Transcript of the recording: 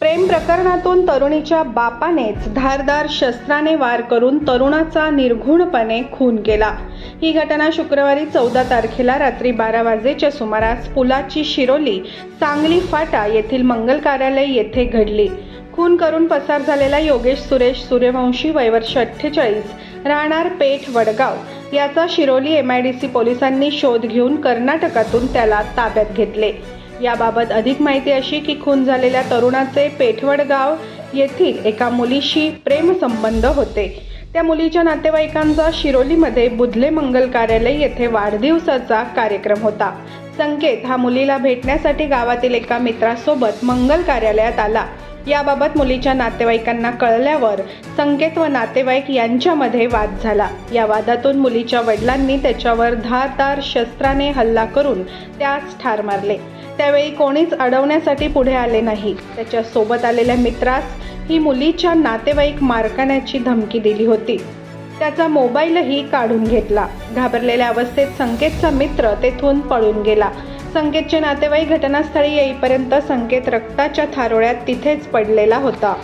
प्रेम प्रकरणातून तरुणीच्या बापानेच धारदार शस्त्राने वार करून तरुणाचा निर्घुणपणे खून केला. ही घटना शुक्रवारी चौदा तारखेला रात्री बारा वाजेच्या सुमारास पुलाची शिरोली सांगली फाटा येथील मंगल कार्यालय येथे घडली. खून करून पसार झालेला योगेश सुरेश सूर्यवंशी वयवर्ष अठ्ठेचाळीस राहणार पेठ वडगाव. याचा Shiroli M I D C पोलिसांनी शोध घेऊन कर्नाटकातून त्याला ताब्यात घेतले. याबाबत अधिक माहिती अशी की खून झालेल्या तरुणाचे पेठवड गाव येथील एका मुलीशी प्रेमसंबंध होते. त्या मुलीच्या नातेवाईकांचा शिरोलीमध्ये बुधले मंगल कार्यालय येथे वाढदिवसाचा कार्यक्रम होता. संकेत हा मुलीला भेटण्यासाठी गावातील एका मित्रासोबत मंगल कार्यालयात आला. याबाबत मुलीच्या नातेवाईकांना कळल्यावर संकेत व नातेवाईक यांच्यामध्ये वाद झाला. या वादातून मुलीच्या वडिलांनी त्याच्यावर धारदार शस्त्राने हल्ला करून त्यास ठार मारले. त्यावेळी कोणीच अडवण्यासाठी पुढे आले नाही. त्याच्यासोबत आलेल्या मित्रास ही मुलीच्या नातेवाईक मारकाण्याची धमकी दिली होती. त्याचा मोबाईलही काढून घेतला. घाबरलेल्या अवस्थेत संकेतचा मित्र तेथून पळून गेला. संकेतचे नातेवाईक घटनास्थळी येईपर्यंत संकेत रक्ताच्या थारोळ्यात तिथेच पडलेला होता.